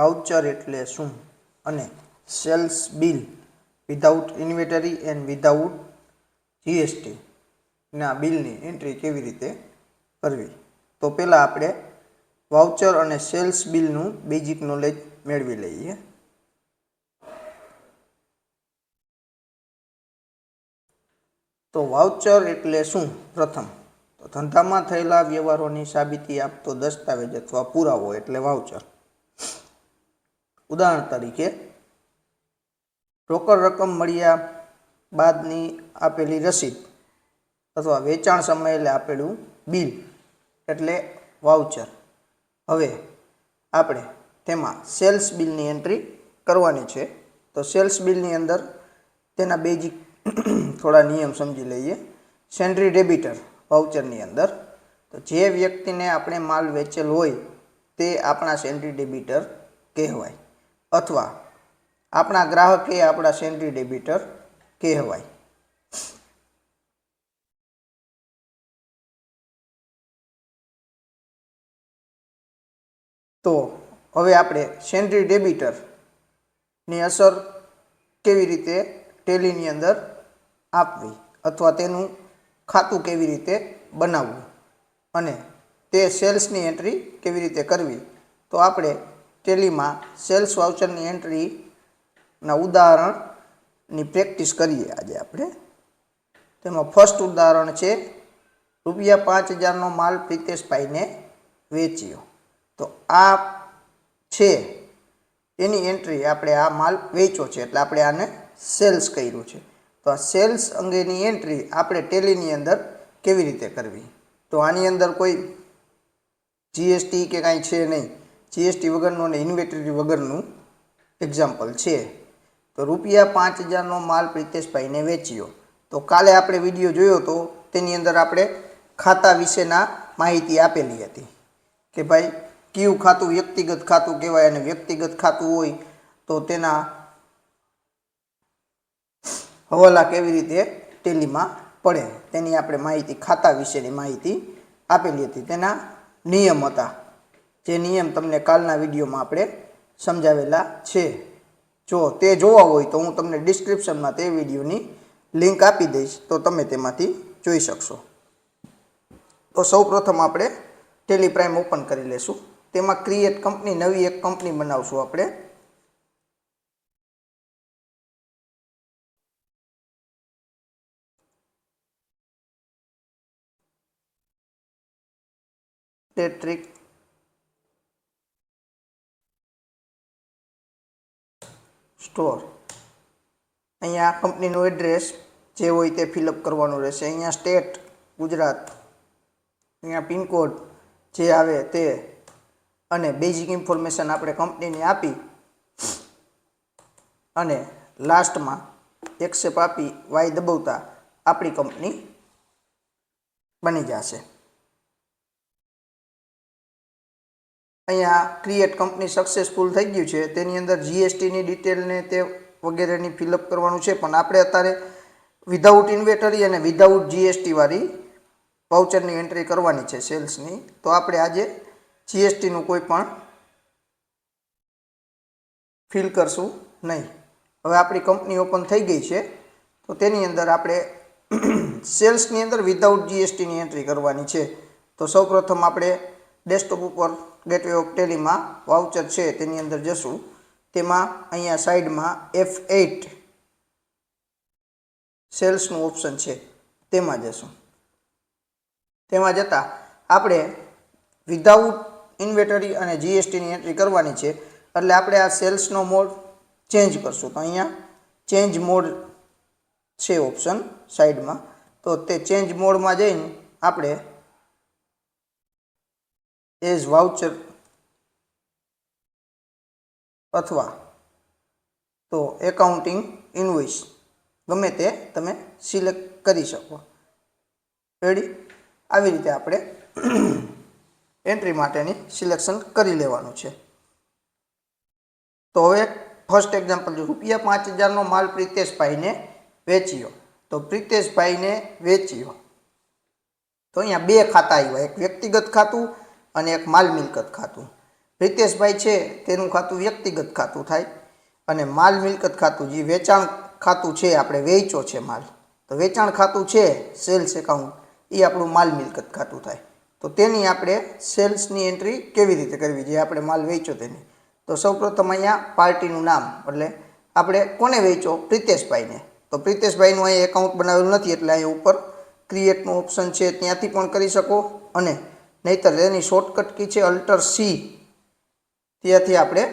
Voucher એટલે શું? અને sales bill, without inventory and without GST ના બિલની એન્ટ્રી કેવી રીતે કરવી? તો પહેલાં આપણે વાઉચર અને સેલ્સ બિલનું બેઝિક નોલેજ મેળવી લઈએ. તો વાઉચર એટલે શું? પ્રથમ, તો ધંધામાં થયેલા વ્યવહારોની સાબિતી આપતો દસ્તાવેજ અથવા પુરાવો એટલે વાઉચર. ઉદાહરણ તરીકે, રોકડ રકમ મળ્યા બાદની આપેલી રસીદ અથવા વેચાણ સમયે આપેલું બિલ એટલે વાઉચર. હવે આપણે તેમાં સેલ્સ બિલની એન્ટ્રી કરવાની છે. તો સેલ્સ બિલની અંદર તેના બેઝિક થોડા નિયમ સમજી લઈએ. સેન્ટ્રી ડેબિટર વાઉચરની અંદર, તો જે વ્યક્તિને આપણે માલ વેચેલ હોય તે આપણા સેન્ટ્રી ડેબિટર કહેવાય. અથવા આપણા ગ્રાહકે આપણા સેન્ટ્રી ડેબિટર કહેવાય. તો હવે આપણે સેન્ટ્રી ડેબિટરની અસર કેવી રીતે ટેલીની અંદર આપવી અથવા તેનું ખાતું કેવી રીતે બનાવવું અને તે સેલ્સની એન્ટ્રી કેવી રીતે કરવી, તો આપણે ટેલીમાં સેલ્સ વાઉચરની એન્ટ્રીના ઉદાહરણની પ્રેક્ટિસ કરીએ આજે આપણે. તેમાં ફર્સ્ટ ઉદાહરણ છે, રૂપિયા પાંચ હજારનો માલ પ્રિતેશભાઈને વેચ્યો. તો આ છે, એની એન્ટ્રી આપણે આ માલ વેચ્યો છે, એટલે આપણે આને સેલ્સ કર્યું છે. તો આ સેલ્સ અંગેની એન્ટ્રી આપણે ટેલીની અંદર કેવી રીતે કરવી? તો આની અંદર કોઈ જીએસટી કે કાંઈ છે નહીં. જીએસટી વગરનું અને ઇન્વેટરી વગરનું એક્ઝામ્પલ છે. તો રૂપિયા પાંચ હજારનો માલ પ્રિતેશભાઈને વેચ્યો. તો કાલે આપણે વીડિયો જોયો તો તેની અંદર આપણે ખાતા વિશેના માહિતી આપેલી હતી કે ભાઈ, કયું ખાતું વ્યક્તિગત ખાતું કહેવાય અને વ્યક્તિગત ખાતું હોય તો તેના હવાલા કેવી રીતે ટેલીમાં પડે. તેની આપણે માહિતી ખાતા વિશેની માહિતી આપેલી હતી. તેના નિયમ હતા. જે નિયમ તમને કાલના વિડીયોમાં આપણે સમજાવેલા છે. જો તે જોવા હોય તો હું તમને ડિસ્ક્રિપ્શનમાં તે વિડીયોની લિંક આપી દઈશ, તો તમે તેમાંથી જોઈ શકશો. તો સૌ પ્રથમ આપણે ટેલી પ્રાઇમ ઓપન કરી લેશું. તેમાં ક્રિએટ કંપની નવી એક કંપની બનાવશું આપણે. Tetric store. અહીંયા કંપનીનું એડ્રેસ જે હોય તે ફિલઅપ કરવાનું રહેશે. અહીંયા સ્ટેટ, ગુજરાત, અહીંયા પિનકોડ જે આવે તે. અને બેઝિક ઇન્ફોર્મેશન આપણે કંપનીને આપી અને લાસ્ટમાં એક્સેપ આપી, વાય દબાવતા આપણી કંપની બની જશે. અહીંયા ક્રિએટ કંપની સક્સેસફુલ થઈ ગયું છે. તેની અંદર જીએસટીની ડિટેલને તે વગેરેની ફિલઅપ કરવાનું છે. પણ આપણે અત્યારે વિધાઉટ ઇન્વેટરી અને વિધાઉટ જીએસટીવાળી વાઉચરની એન્ટ્રી કરવાની છે સેલ્સની તો આપણે આજે જીએસટીનું કોઈ પણ ફિલ કરશું નહીં. હવે આપણી કંપની ઓપન થઈ ગઈ છે. તો તેની અંદર આપણે સેલ્સની અંદર વિધાઉટ જીએસટીની એન્ટ્રી કરવાની છે. તો સૌપ્રથમ આપણે ડેસ્કટોપ ઉપર ગેટવે ઓફ ટેલીમાં વાઉચર છે, તેની અંદર જશું. તેમાં અહીંયા સાઈડમાં એફ એઇટ સેલ્સનું ઓપ્શન છે, તેમાં જશું. તેમાં જતાં આપણે વિધાઉટ ઇન્વેટરી અને જીએસટીની એન્ટ્રી કરવાની છે, એટલે આપણે આ સેલ્સનો મોડ ચેન્જ કરશું. તો અહીંયા ચેન્જ મોડ છે ઓપ્શન સાઈડમાં. તો તે ચેન્જ મોડમાં જઈને આપણે એઝ વાઉચર અથવા તો એકાઉન્ટિંગ ઇનવોઇસ ગમે તે તમે સિલેક્ટ કરી શકો. રેડી આવી રીતે આપણે એન્ટ્રી માટેની સિલેક્શન કરી લેવાનું છે. તો હવે ફર્સ્ટ એક્ઝામ્પલ રૂપિયા પાંચ હજારનો માલ પ્રિતેશભાઈને વેચ્યો, તો પ્રિતેશભાઈને વેચ્યો. તો અહીંયા બે ખાતા આવ્યા. એક વ્યક્તિગત ખાતું અને એક માલ મિલકત ખાતું. પ્રિતેશભાઈ છે, તેનું ખાતું વ્યક્તિગત ખાતું થાય અને માલ મિલકત ખાતું, જે વેચાણ ખાતું છે, આપણે વેચો છે માલ. તો વેચાણ ખાતું છે, સેલ્સ એકાઉન્ટ, એ આપણું માલ મિલકત ખાતું થાય. તો તેની આપણે સેલ્સની એન્ટ્રી કેવી રીતે કરવી, જે આપણે માલ વેચો તેની? તો સૌપ્રથમ અહીંયા પાર્ટીનું નામ, એટલે આપણે કોને વેચો? પ્રિતેશભાઈને. તો પ્રિતેશભાઈનું અહીંયા એકાઉન્ટ બનાવેલું નથી, એટલે અહીંયા ઉપર ક્રિએટનું ઓપ્શન છે, ત્યાંથી પણ કરી શકો અને નહીતર એની શોર્ટકટ કી છે અલ્ટર સી ત્યાંથી આપણે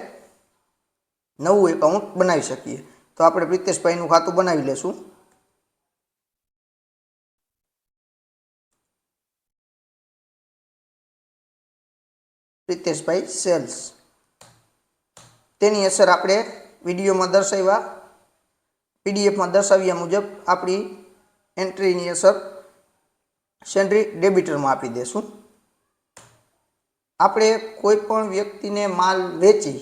નવું એકાઉન્ટ બનાવી શકીએ. તો આપણે પ્રિતેશભાઈનું ખાતું બનાવી લેશું. પ્રિતેશભાઈ સેલ્સ. તેની અસર આપણે વિડીયોમાં દર્શાવ્યા. પીડીએફમાં દર્શાવ્યા મુજબ આપણી એન્ટ્રીની અસર સેન્ટ્રી ડેબિટરમાં આપી દેશું. આપણે કોઈ પણ વ્યક્તિને માલ વેચી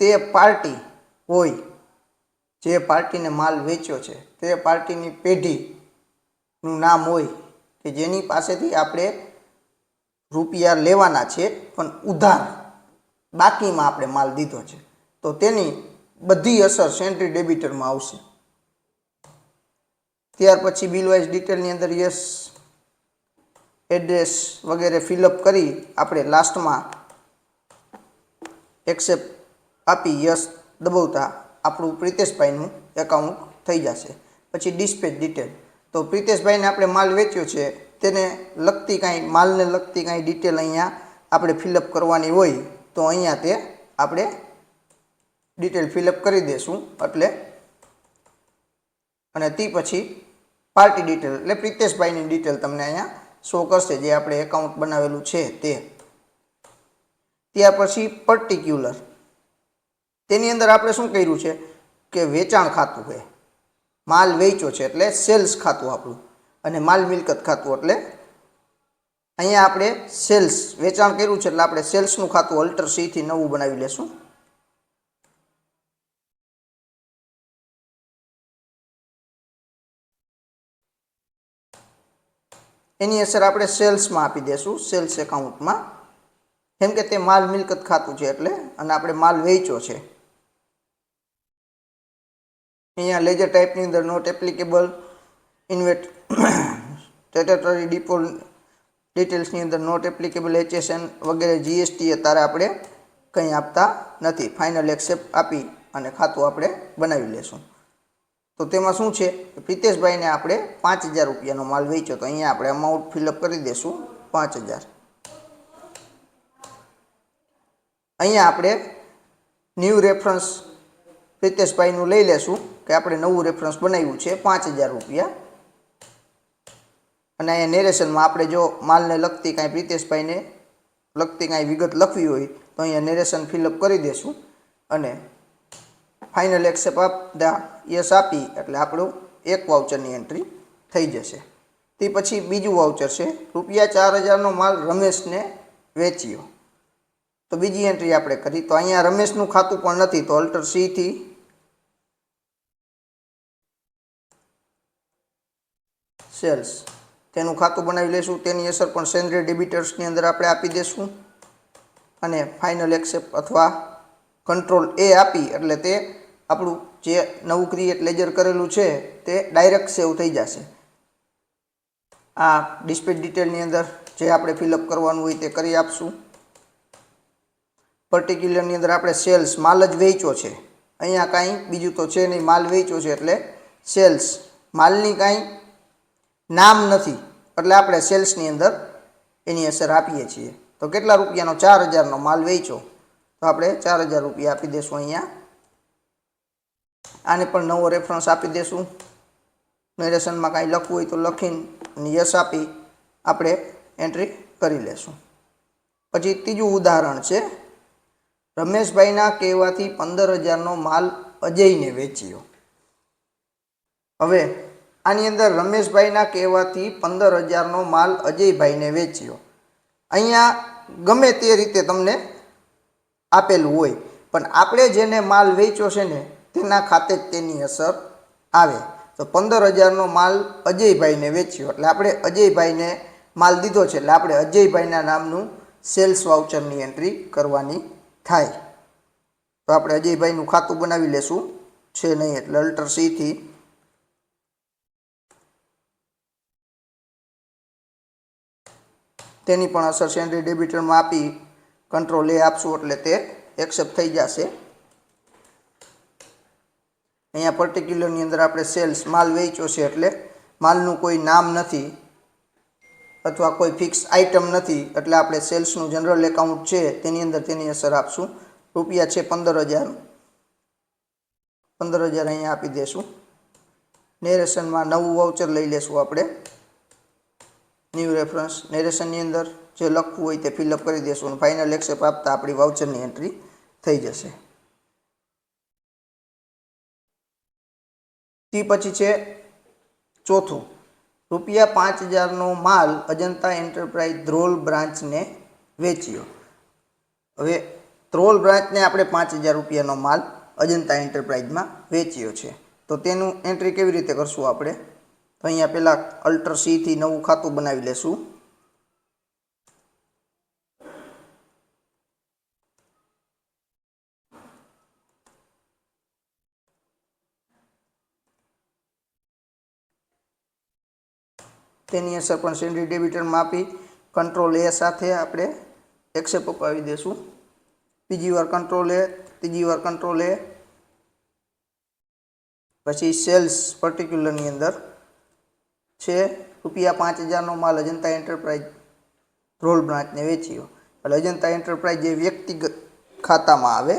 તે પાર્ટી હોય, જે પાર્ટીને માલ વેચ્યો છે, તે પાર્ટીની પેઢીનું નામ હોય કે જેની પાસેથી આપણે રૂપિયા લેવાના છે, પણ ઉધાર બાકીમાં આપણે માલ દીધો છે, તો તેની બધી અસર સેન્ટ્રી ડેબિટરમાં આવશે. ત્યાર પછી બિલવાઇઝ ડિટેલની અંદર યસ એડ્રેસ વગેરે ફિલઅપ કરી આપણે લાસ્ટમાં એક્સેપ્ટ આપી યસ દબાવતા આપણું પ્રિતેશભાઈનું એકાઉન્ટ થઈ જશે. પછી ડિસ્પેચ ડિટેલ તો પ્રિતેશભાઈને આપણે માલ વેચ્યો છે, તેને લગતી કાંઈ, માલને લગતી કાંઈ ડિટેલ અહીંયા આપણે ફિલઅપ કરવાની હોય તો અહીંયા તે આપણે ડિટેલ ફિલઅપ કરી દઈશું એટલે અને તે પછી પાર્ટી ડિટેલ એટલે પ્રિતેશભાઈની ડિટેલ તમને અહીંયા શો કરશે? જે આપણે એકાઉન્ટ બનાવેલું છે તે. ત્યાર પછી પર્ટિક્યુલર તેની અંદર આપણે શું કર્યું છે? કે વેચાણ ખાતું છે. માલ વેચ્યો છે એટલે સેલ્સ ખાતું આપણું. અને માલ મિલકત ખાતું એટલે અહીંયા આપણે સેલ્સ વેચાણ કર્યું છે એટલે આપણે સેલ્સનું ખાતું અલ્ટર સીથી નવું બનાવી લેશું. એની અસર આપણે સેલ્સમાં આપી દેશું, સેલ્સ એકાઉન્ટમાં. કેમ કે તે માલ મિલકત ખાતું છે એટલે, અને આપણે માલ વેચ્યો છે. અહીંયા લેજર ટાઈપની અંદર નોટ એપ્લિકેબલ ઇન્વેટ સ્ટેટરી ડિપોલ ડિટેલ્સની અંદર નોટ એપ્લિકેબલ એચએસએન વગેરે જીએસટી અત્યારે આપણે કંઈ આપતા નથી. ફાઇનલ એક્સેપ્ટ આપી અને ખાતું આપણે બનાવી લેશું. તો તેમાં શું છે? પ્રિતેશભાઈને આપણે પાંચ હજાર રૂપિયાનો માલ વેચ્યો તો અહીંયા આપણે અમાઉન્ટ ફિલઅપ કરી દઈશું, પાંચ હજાર. અહીંયા આપણે ન્યૂ રેફરન્સ પ્રિતેશભાઈનું લઈ લેશું કે આપણે નવું રેફરન્સ બનાવ્યું છે, પાંચ હજાર રૂપિયા. અને અહીંયા નેરેશનમાં આપણે જો માલને લગતી કાંઈ પ્રિતેશભાઈને લગતી કાંઈ વિગત લખવી હોય તો અહીંયા નેરેશન ફિલઅપ કરી દેશું. અને ફાઇનલ એક્સેપ્ટ આપતા યસ આપી એટલે આપણું એક વાઉચરની એન્ટ્રી થઈ જશે. તે પછી બીજું વાઉચર છે, રૂપિયા ચાર હજારનો માલ રમેશને વેચ્યો. તો બીજી એન્ટ્રી આપણે કરી. તો અહીંયા રમેશનું ખાતું પણ નથી, તો અલ્ટર સીથી સેલ્સ તેનું ખાતું બનાવી લઈશું. તેની અસર પણ સેન્દ્રીય ડેબિટર્સની અંદર આપણે આપી દઈશું અને ફાઇનલ એક્સેપ્ટ અથવા કંટ્રોલ એ આપી, એટલે તે આપણું જે નવું ક્રિએટ લેજર કરેલું છે, તે ડાયરેક્ટ સેવ થઈ જશે. આ ડિસ્પેચ ડિટેલની અંદર જે આપણે ફિલઅપ કરવાનું હોય તે કરી આપશું. પર્ટિક્યુલરની અંદર આપણે સેલ્સ માલ જ વેચ્યો છે. અહીંયા કાંઈ બીજું તો છે નહીં, માલ વેચ્યો છે એટલે સેલ્સ માલની કાંઈ નામ નથી. એટલે આપણે સેલ્સની અંદર એની અસર આપીએ છીએ. તો કેટલા રૂપિયાનો ચાર હજારનો માલ વેચો તો આપણે ચાર હજાર રૂપિયા આપી દઈશું અહીંયા. આને પણ નવો રેફરન્સ આપી દઈશું નરેશનમાં કાંઈ લખવું હોય તો લખીને યસ આપી આપણે એન્ટ્રી કરી લેશું. પછી ત્રીજું ઉદાહરણ છે, રમેશભાઈના કહેવાથી પંદર હજારનો માલ અજયને વેચ્યો. હવે આની અંદર રમેશભાઈના કહેવાથી પંદર હજારનો માલ અજયભાઈને વેચ્યો. અહીંયા ગમે તે રીતે તમને આપેલું હોય, પણ આપણે જેને માલ વેચ્યો છે ને તેના ખાતે જ તેની અસર આવે. તો પંદર હજારનો માલ અજયભાઈને વેચ્યો. એટલે આપણે અજયભાઈને માલ દીધો છે. એટલે આપણે અજયભાઈના નામનું સેલ્સ વાઉચરની એન્ટ્રી કરવાની થાય. તો આપણે અજયભાઈનું ખાતું બનાવી લેશું. છે નહીં એટલે અલ્ટર સીથી તેની પણ અસર સેન્ડરી ડેબિટરમાં આપી કંટ્રોલ એ આપશું એટલે તે એક્સેપ્ટ થઈ જશે. અહીંયા પર્ટિક્યુલરની અંદર આપણે સેલ્સ માલ વેચ્યો છે એટલે માલનું કોઈ નામ નથી અથવા કોઈ ફિક્સ આઇટમ નથી એટલે આપણે સેલ્સનું જનરલ એકાઉન્ટ છે તેની અંદર તેની અસર આપશું. રૂપિયા છે પંદર હજાર. પંદર હજાર અહીંયા આપી દેશું. નેરેશનમાં નવું વાઉચર લઈ લેશું આપણે. ન્યૂ રેફરન્સ નેરેશનની અંદર જે લખવું હોય તે ફિલઅપ કરી દેશું અને ફાઇનલ એક્સેપ આપતા આપણી વાઉચરની એન્ટ્રી થઈ જશે. તે પછી છે ચોથું. રૂપિયા પાંચ હજારનો માલ અજંતા એન્ટરપ્રાઇઝ ધ્રોલ બ્રાન્ચને વેચ્યો. હવે ધ્રોલ બ્રાન્ચને આપણે પાંચ હજાર રૂપિયાનો માલ અજંતા એન્ટરપ્રાઇઝમાં વેચ્યો છે. તો તેનું એન્ટ્રી કેવી રીતે કરશું આપણે? તો અહીંયા પહેલાં અલ્ટર સીથી નવું ખાતું બનાવી લેશું. તેની અસર પણ સેન્ડરી ડેબિટરમાં આપી કંટ્રોલ એ સાથે આપણે એક્સેપ અપાવી દેશું. બીજી વાર કંટ્રોલ એ ત્રીજી વાર કંટ્રોલ એ પછી સેલ્સ પર્ટિક્યુલરની અંદર છે, રૂપિયા પાંચ હજારનો માલ અજંતા એન્ટરપ્રાઇઝ રોલ બ્રાન્ચને વેચ્યો. એટલે અજંતા એન્ટરપ્રાઇઝ જે વ્યક્તિગત ખાતામાં આવે,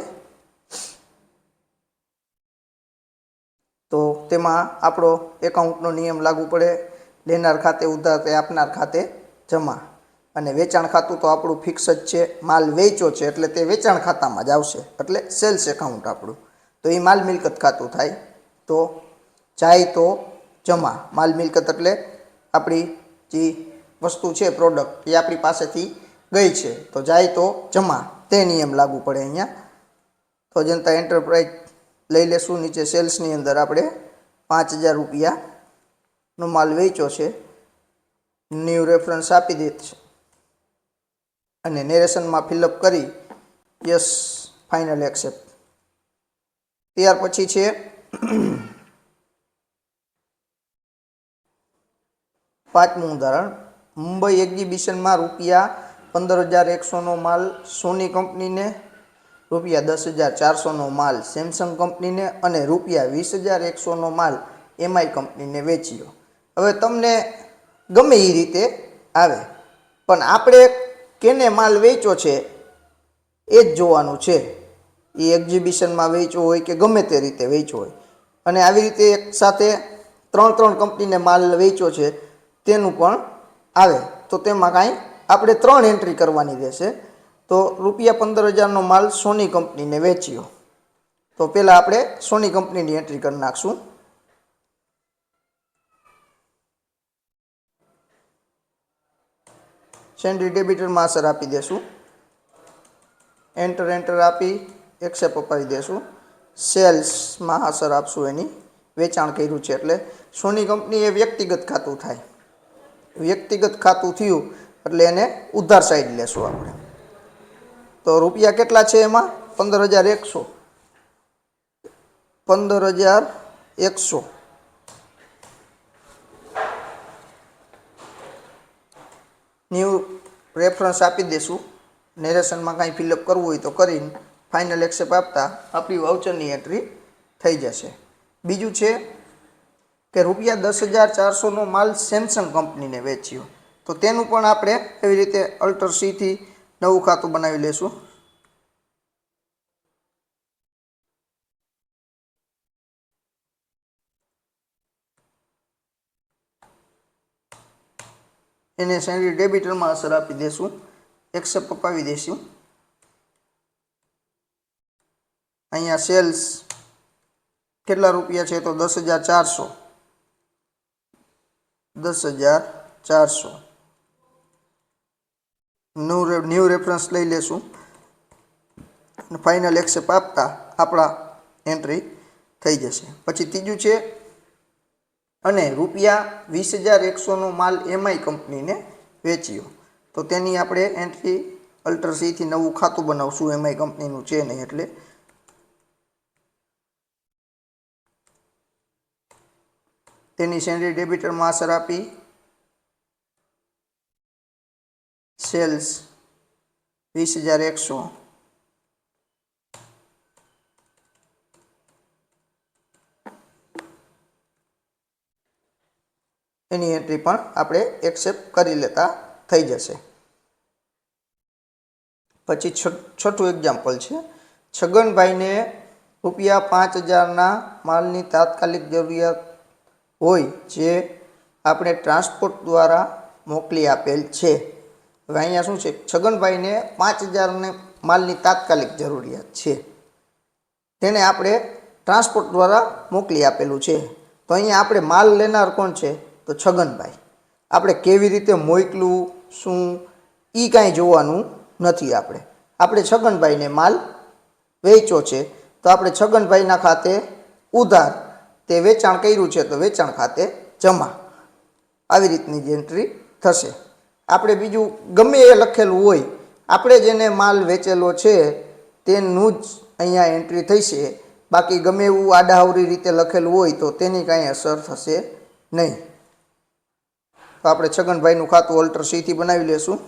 તો તેમાં આપણો એકાઉન્ટનો નિયમ લાગુ પડે. લેનાર ખાતે, ઉધાર તે આપનાર ખાતે જમા. અને વેચાણ ખાતું તો આપણું ફિક્સ જ છે, માલ વેચો છે, એટલે તે વેચાણ ખાતામાં જ આવશે. એટલે સેલ્સ એકાઉન્ટ આપણું. તો એ માલ મિલકત ખાતું થાય, તો જાય તો જમા. માલ મિલકત એટલે આપણી જે વસ્તુ છે પ્રોડક્ટ એ આપણી પાસેથી ગઈ છે, તો જાય તો જમા. તે નિયમ લાગુ પડે અહીંયા. તો જનતા એન્ટરપ્રાઇઝ લઈ લેશું, નીચે સેલ્સની અંદર આપણે પાંચ હજાર રૂપિયાનો માલ વેચ્યો છે ન્યૂ રેફરન્સ આપી દે છે. અને નેરેશનમાં ફિલઅપ કરી યસ ફાઇનલ એક્સેપ્ટ ત્યાર પછી છે, પાંચમું ઉદાહરણ, મુંબઈ એક્ઝિબિશનમાં રૂપિયા પંદર હજાર એકસોનો માલ, સોની કંપનીને રૂપિયા દસ હજાર ચારસોનો માલ, સેમસંગ કંપનીને અને રૂપિયા વીસ હજાર એકસોનો માલ એમઆઈ કંપનીને વેચ્યો. હવે તમને ગમે એ રીતે આવે. પણ આપણે કેને માલ વેચ્યો છે, એ જ જોવાનું છે. એ એક્ઝિબિશનમાં વેચવો હોય કે ગમે તે રીતે વેચવો હોય. અને આવી રીતે એક સાથે ત્રણ ત્રણ કંપનીને માલ વેચ્યો છે, તેનું પણ આવે. તો તેમાં કાંઈ આપણે ત્રણ એન્ટ્રી કરવાની રહેશે. તો રૂપિયા પંદર હજારનો માલ સોની કંપનીને વેચ્યો. તો પહેલાં આપણે સોની કંપનીની એન્ટ્રી કરી નાખશું. સેન્ડરી ડેબિટરમાં અસર આપી દેશું. એન્ટર એન્ટર આપી એક્સેપ અપાવી દેશું. સેલ્સમાં અસર આપશું એની. વેચાણ કર્યું છે એટલે સોની કંપની એ વ્યક્તિગત ખાતું થાય. વ્યક્તિગત ખાતું થયું એટલે એને ઉધાર સાઈડ લેશું આપણે. તો રૂપિયા કેટલા છે એમાં? પંદર હજાર એકસો. પંદર હજાર એકસો. ન્યૂ રેફરન્સ આપી દેશું. નેરેશનમાં કાંઈ ફિલઅપ કરવું હોય તો કરીને ફાઇનલ એક્સેપ આપતા આપણી વાઉચરની એન્ટ્રી થઈ જશે. બીજું છે કે રૂપિયા દસ હજાર ચારસોનો માલ સેમસંગ કંપનીને વેચ્યો. તો તેનું પણ આપણે એવી રીતે અલ્ટર સીથી નવું ખાતું બનાવી લેશું. એને સેન્ડરી ડેબિટરમાં અસર આપી દેશું. એક્સેપ્ટ અપાવી દઈશું અહીંયા સેલ્સ કેટલા રૂપિયા છે તો દસ હજાર ચારસો. દસ હજાર ચારસો. ન્યૂ ન્યૂ રેફરન્સ લઈ લેશું. ફાઇનલ એક્સેપ આપતા આપણા એન્ટ્રી થઈ જશે. પછી ત્રીજું છે અને રૂપિયા વીસ હજાર એકસોનો માલ એમઆઈ કંપનીને વેચ્યો. તો તેની આપણે એન્ટ્રી અલ્ટર સીથી નવું ખાતું બનાવશું. એમઆઈ કંપનીનું છે નહીં એટલે. તેની સેન્ડરી ડેબિટરમાં અસર આપી. સેલ્સ વીસ હજાર એકસો. એની એન્ટ્રી પણ આપણે એક્સેપ્ટ કરી લેતા થઈ જશે. પછી છઠ્ઠું એક્ઝામ્પલ છે. છગનભાઈને રૂપિયા પાંચ હજારના માલની તાત્કાલિક જરૂરિયાત હોય જે આપણે ટ્રાન્સપોર્ટ દ્વારા મોકલી આપેલ છે. હવે અહીંયા શું છે? છગનભાઈને પાંચ હજારને માલની તાત્કાલિક જરૂરિયાત છે. તેને આપણે ટ્રાન્સપોર્ટ દ્વારા મોકલી આપેલું છે. તો અહીંયા આપણે માલ લેનાર કોણ છે? તો છગનભાઈ, આપણે કેવી રીતે મોકલું, શું એ કાંઈ જોવાનું નથી આપણે. આપણે છગનભાઈને માલ વેચ્યો છે, તો આપણે છગનભાઈના ખાતે ઉધાર, તે વેચાણ કર્યું છે, તો વેચાણ ખાતે જમા. આવી રીતની જ એન્ટ્રી થશે. આપણે બીજું, ગમે એ લખેલું હોય, આપણે જેને માલ વેચેલો છે, તેનું જ અહીંયા એન્ટ્રી થશે. બાકી ગમે એવું આડાહવરી રીતે લખેલું હોય, તો તેની કાંઈ અસર થશે નહીં. તો આપણે છગનભાઈનું ખાતું ઓલ્ટર સીથી બનાવી લેશું.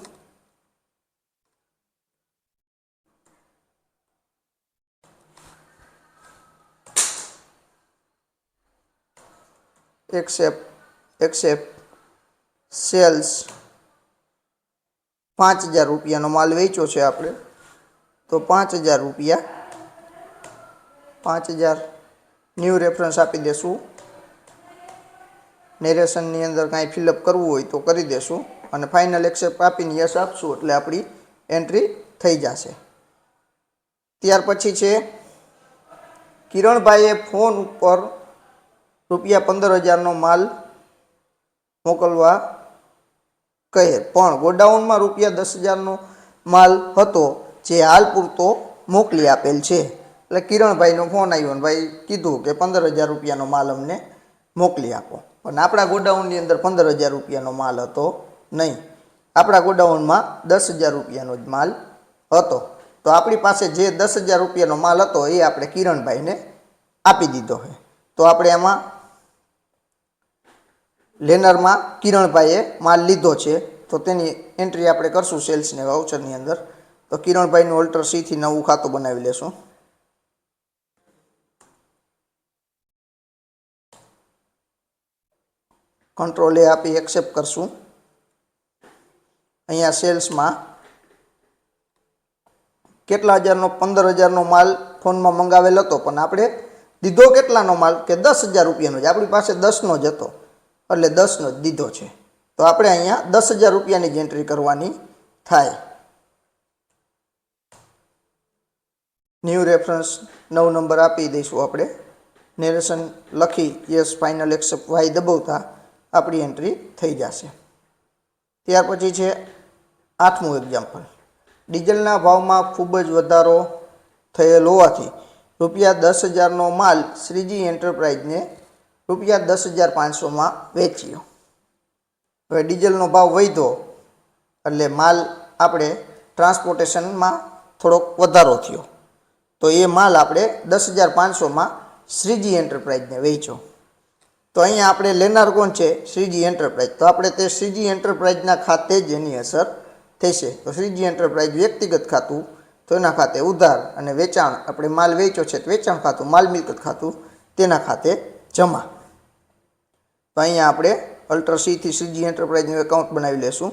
એક્સેપ્ટ એક્સેપ્ટ સેલ્સ પાંચ હજાર રૂપિયાનો માલ વેચ્યો છે આપણે. તો પાંચ હજાર રૂપિયા. પાંચ હજાર. ન્યૂ રેફરન્સ આપી દેશું. નેરેશનની અંદર કાંઈ ફિલઅપ કરવું હોય તો કરી દેશું અને ફાઇનલ એક્સેપ્ટ આપીને યસ આપશું એટલે આપણી એન્ટ્રી થઈ જશે. ત્યાર પછી છે, કિરણભાઈએ ફોન ઉપર રૂપિયા પંદર હજારનો માલ મોકલવા કહે, પણ ગોડાઉનમાં રૂપિયા દસ હજારનો માલ હતો જે હાલ પૂરતો મોકલી આપેલ છે. એટલે કિરણભાઈનો ફોન આવ્યો ને ભાઈ કીધું કે પંદર હજાર રૂપિયાનો માલ અમને મોકલી આપો. પણ આપણા ગોડાઉનની અંદર પંદર હજાર રૂપિયાનો માલ હતો નહીં. આપણા ગોડાઉનમાં દસ હજાર રૂપિયાનો જ માલ હતો. તો આપણી પાસે જે દસ હજાર રૂપિયાનો માલ હતો એ આપણે કિરણભાઈને આપી દીધો છે. તો આપણે એમાં લેનરમાં કિરણભાઈએ માલ લીધો છે. તો તેની એન્ટ્રી આપણે કરશું સેલ્સને વાઉચરની અંદર. તો કિરણભાઈનું ઓલ્ટર સીથી નવું ખાતું બનાવી લેશું. કંટ્રોલ એ આપી એક્સેપ્ટ કરશું. અહીંયા સેલ્સમાં કેટલા હજારનો? પંદર હજારનો માલ ફોનમાં મંગાવેલ હતો. પણ આપણે દીધો કેટલાનો માલ? કે દસ હજાર રૂપિયાનો જ આપણી પાસે દસનો જ હતો. એટલે દસનો જ દીધો છે. તો આપણે અહીંયા દસ હજાર રૂપિયાની જ એન્ટ્રી કરવાની થાય. ન્યૂ રેફરન્સ નવ નંબર આપી દઈશું આપણે. નેરેશન લખી યસ ફાઇનલ એક્સેપ્ટ વાય દબાવતા. આપણી એન્ટ્રી થઈ જશે. ત્યાર પછી છે આઠમું એક્ઝામ્પલ ડીઝલના ભાવમાં ખૂબ જ વધારો થયેલ હોવાથી રૂપિયા દસ હજારનો માલ શ્રીજી એન્ટરપ્રાઇઝને રૂપિયા દસ હજાર પાંચસોમાં વેચ્યો. હવે ડીઝલનો ભાવ વધ્યો એટલે માલ આપણે ટ્રાન્સપોર્ટેશનમાં થોડોક વધારો થયો. તો એ માલ આપણે દસ હજાર પાંચસોમાં શ્રીજી એન્ટરપ્રાઇઝને વેચ્યો. તો અહીંયા આપણે લેનાર કોણ છે? શ્રીજી એન્ટરપ્રાઇઝ. તો આપણે તે શ્રીજી એન્ટરપ્રાઇઝના ખાતે જ એની અસર થશે. તો શ્રીજી એન્ટરપ્રાઇઝ વ્યક્તિગત ખાતું, તો એના ખાતે ઉધાર અને વેચાણ. આપણે માલ વેચ્યો છે તો વેચાણ ખાતું, માલ મિલકત ખાતું તેના ખાતે જમા. તો અહીંયા આપણે અલ્ટ્રા સીથી શ્રીજી એન્ટરપ્રાઇઝનું એકાઉન્ટ બનાવી લેશું.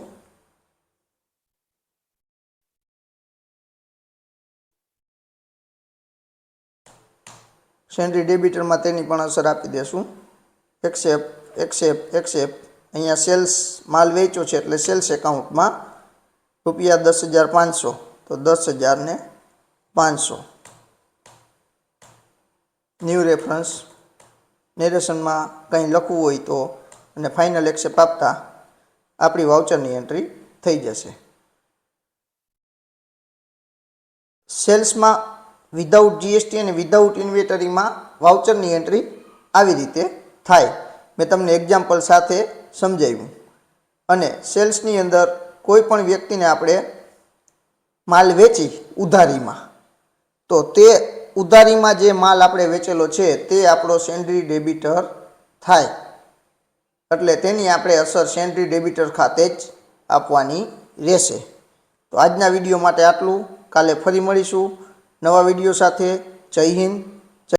સેન્ટ્રી ડેબિટરમાં તેની પણ અસર આપી દેશું. એક્સેપ્ટ એક્સેપ્ટ એક્સેપ્ટ અહીંયા સેલ્સ માલ વેચ્યો છે એટલે સેલ્સ એકાઉન્ટમાં રૂપિયા દસ હજાર પાંચસો. તો દસ હજાર ને પાંચસો. ન્યૂ રેફરન્સ નેરેશનમાં કંઈ લખવું હોય તો અને ફાઇનલ એક્સેપ્ટ આપતા આપણી વાઉચરની એન્ટ્રી થઈ જશે. સેલ્સમાં વિધાઉટ જીએસટી અને વિધાઉટ ઇન્વેટરીમાં વાઉચરની એન્ટ્રી આવી રીતે થાય. મેં તમને એક્ઝામ્પલ સાથે સમજાવ્યું. અને સેલ્સની અંદર કોઈ પણ વ્યક્તિને આપણે માલ વેચી ઉધારીમાં. તો તે ઉધારીમાં જે માલ આપણે વેચેલો છે તે આપણો સેન્ડરી ડેબિટર થાય. એટલે તેની આપણે અસર સેન્ડરી ડેબિટર ખાતે જ આપવાની રહેશે. તો આજના વીડિયો માટે આટલું. કાલે ફરી મળીશું નવા વીડિયો સાથે. જય હિન્દ.